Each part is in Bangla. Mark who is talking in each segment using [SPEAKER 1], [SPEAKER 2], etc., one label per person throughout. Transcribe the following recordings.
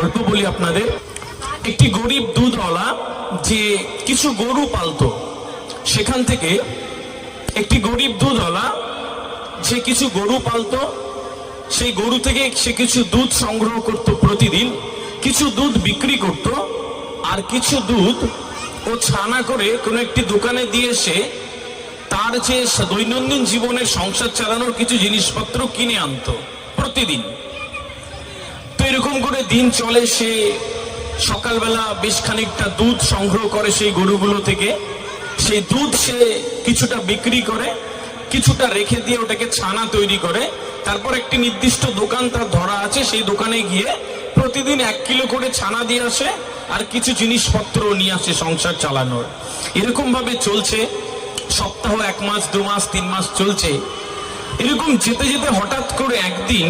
[SPEAKER 1] গল্প বলি আপনাদের। একটি গরিব দুধওয়ালা যে কিছু গরু পালতো, সেখান থেকে একটি গরিব দুধওয়ালা যে কিছু গরু পালতো, সেই গরু থেকে সে কিছু দুধ সংগ্রহ করত প্রতিদিন, কিছু দুধ বিক্রি করত, আর কিছু দুধ ও ছানা করে কোনো একটি দোকানে দিয়ে এসে তার যে দৈনন্দিন জীবনের সংসার চালানোর কিছু জিনিসপত্র কিনে আনতো প্রতিদিন। এরকম করে দিন চলে, সে সকালবেলা বেশ খানিকটা দুধ সংগ্রহ করে সেই গরুগুলো থেকে। সেই দুধ সে কিছুটা বিক্রি করে, কিছুটা রেখে দিয়ে ওটাকে ছানা তৈরি করে। তারপর একটি নির্দিষ্ট দোকান তার ধরা আছে, সেই দোকানে গিয়ে প্রতিদিন এক কিলো করে ছানা দিয়ে আসে আর কিছু জিনিসপত্র নিয়ে আসে সংসার চালানোর। এরকম ভাবে চলছে, সপ্তাহ, এক মাস, দু মাস, তিন মাস চলছে। এরকম যেতে যেতে হঠাৎ করে একদিন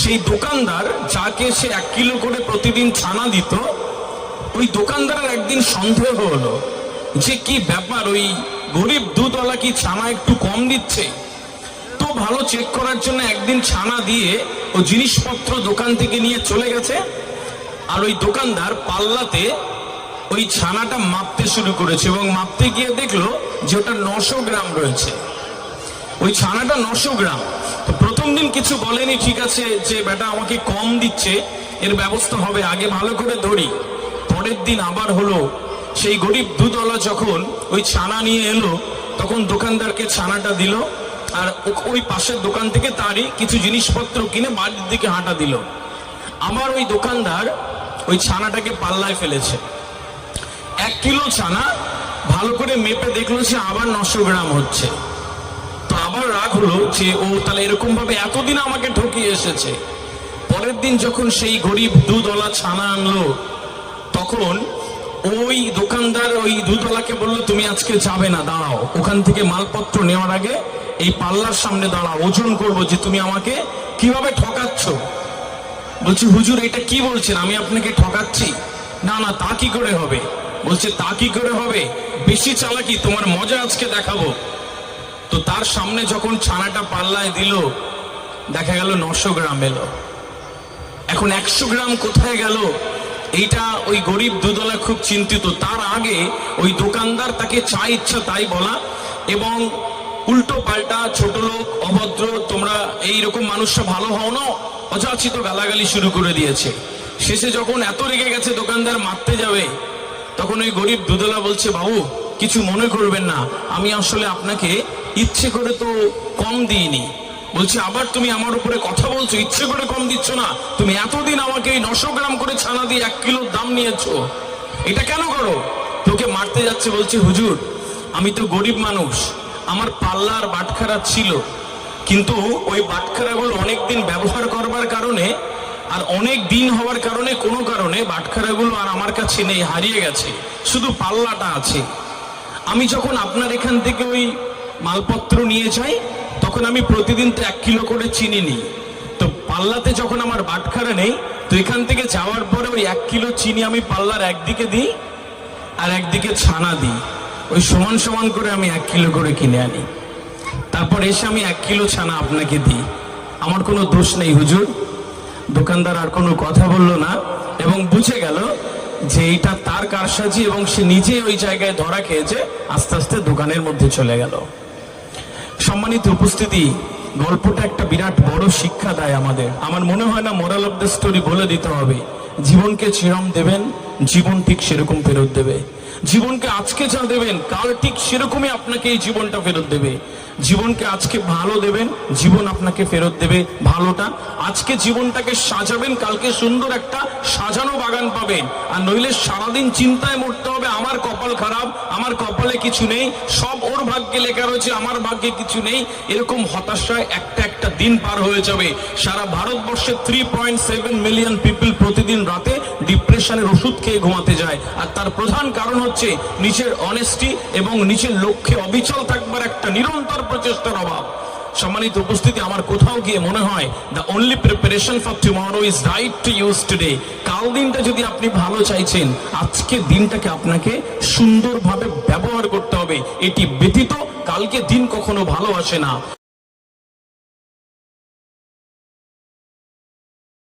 [SPEAKER 1] সেই দোকানদার যাকে সে এক কিলো করে প্রতিদিন ছানা দিত, ওই দোকানদারের একদিন সন্দেহ হলো যে কি ব্যাপার, ওই গরিব দুধওয়ালা কি ছানা একটু কম দিচ্ছে? তো ভালো চেক করার জন্য একদিন ছানা দিয়ে ও জিনিসপত্র দোকান থেকে নিয়ে চলে গেছে আর ওই দোকানদার পাল্লাতে ওই ছানাটা মাপতে শুরু করেছে এবং মাপতে গিয়ে দেখল যে ওটা নশো গ্রাম রয়েছে। ওই ছানাটা নশো গ্রাম। প্রথম দিন কিছু বলেনি, ঠিক আছে, যে বেটা আমাকে কম দিচ্ছে, এর ব্যবস্থা হবে, আগে ভালো করে ধরি। পরের দিন আবার হলো, সেই গরিব দুধওয়ালা যখন ওই ছানা নিয়ে এলো, তখন দোকানদারকে ছানাটা দিল, আর ওই পাশের দোকান থেকে তারই কিছু জিনিসপত্র কিনে বাড়ির দিকে হাঁটা দিল। আমার ওই দোকানদার ওই ছানাটাকে পাল্লায় ফেলেছে। এক কিলো ছানা ভালো করে মেপে দেখল সে আবার নশো গ্রাম হচ্ছে। হলো যে ও তাহলে এরকম ভাবে এতদিন আমাকে ঠকিয়ে এসেছে। পরের দিন যখন সেই গরিব দুধওয়ালা ছানা আনলো, তখন ওই দোকানদার ওই দুধওয়ালাকে বলল, তুমি আজকে যাবে না, দাঁড়াও। ওখান থেকে মালপত্র নেওয়ার আগে এই পাল্লার সামনে দাঁড়াও। ওজন করব যে তুমি আমাকে কীভাবে ঠকাচ্ছ? বলছি, হুজুর, এটা কি বলছেন? আমি আপনাকে ঠকাচ্ছি? না না, তা কি করে হবে? বলছে, তা কি করে হবে? বেশি চালাকি, তোমার মজা আজকে দেখাবো। তো তার সামনে যখন ছানাটা পাল্লায় দিল, দেখা গেল নশো গ্রাম এলো। এখন একশো গ্রাম কোথায় গেল? এইটা ওই গরিব দুদলা খুব চিন্তিত। তার আগে ওই দোকানদার তাকে চা ইচ্ছা তাই বলা এবং উল্টো পাল্টা ছোট লোক, অভদ্র, তোমরা এই রকম মানুষটা ভালো হও না, অযাচিত গালাগালি শুরু করে দিয়েছে। শেষে যখন এত রেগে গেছে দোকানদার মারতে যাবে, তখন ওই গরিব দুধওয়ালা বলছে, বাবু, কিছু মনে করবেন না, আমি আসলে আপনাকে ইচ্ছে করে তো কম দিইনি। বলছি, আবার তুমি আমার উপরে কথা বলছো, ইচ্ছে করে কম দিচ্ছ না। তুমি এতদিন আমাকে এই নশো গ্রাম করে ছানা দিয়ে এক কিলোর দাম নিয়েছো। এটা কেন করো? তোকে মারতে যাচ্ছে বলছি, হুজুর, আমি তো গরিব মানুষ। আমার পাল্লার বাটখারা ছিল। কিন্তু ওই বাটখারাগুলো অনেকদিন ব্যবহার করবার কারণে আর অনেক দিন হওয়ার কারণে কোনো কারণে বাটখারাগুলো আর আমার কাছে নেই, হারিয়ে গেছে। শুধু পাল্লাটা আছে। আমি যখন আপনার এখান থেকে ওই মালপত্র নিয়ে যাই, তখন আমি প্রতিদিন তো এক কিলো করে চিনি নিই। তো পাল্লাতে যখন আমার বাটখারা নেই, তো এখান থেকে যাওয়ার পরে ওই এক কিলো চিনি আমি পাল্লার একদিকে দিই আর একদিকে ছানা দিই। ওই সমান সমান করে আমি এক কিলো করে কিনে আনি। তারপর এসে আমি এক কিলো ছানা আপনাকে দিই। আমার কোনো দোষ নেই হুজুর। দোকানদার আর কোনো কথা বলল না এবং বুঝে গেল যে এইটা তার কারসাজি এবং সে নিজে ওই জায়গায় ধরা খেয়েছে, আস্তে আস্তে দোকানের মধ্যে চলে গেল। সম্মানিত উপস্থিতি, গল্পটা একটা বিরাট বড় শিক্ষা দেয় আমাদের। আমার মনে হয় না মোরাল অফ দ্য স্টোরি বলে দিতে হবে। জীবনকে চিরম দেবেন, জীবন ঠিক সেরকম ফেরত দেবে। জীবনকে আজকে যা দেবেন, কাল ঠিক সেরকমই আপনাকে এই জীবনটা ফেরত দেবে। জীবনকে আজকে ভালো দেবেন, জীবন আপনাকে ফেরত দেবে ভালোটা। আজকে জীবনটাকে সাজাবেন, কালকে সুন্দর একটা সাজানো বাগান পাবেন। আর নইলে সারাদিন চিন্তায় মরতে হবে আমার কপাল খারাপ, আমার কপালে কিছু নেই, সব ওর ভাগ্যে লেখা রয়েছে, আমার ভাগ্যে কিছু নেই। এরকম হতাশায় একটা একটা দিন পার হয়ে যাবে। সারা ভারতবর্ষে three point seven million people প্রতিদিন রাতে ডিপ্রেশনের ওষুধ খেয়ে ঘুমাতে যায়। আর তার প্রধান কারণ হচ্ছে নিজের অনেস্টি এবং নিজের লক্ষ্যে অবিচল থাকবার একটা নিরন্তর প্রচেষ্টার অভাব। সম্মানিত উপস্থিতি, আমার কোথাও গিয়ে মনে হয় the only preparation for tomorrow is right to use today কাল দিনটা যদি আপনি ভালো চাইছেন, আজকে দিনটাকে আপনাকে সুন্দরভাবে ব্যবহার করতে হবে। এটি ব্যতীত কালকে দিন কখনো ভালো আসে না।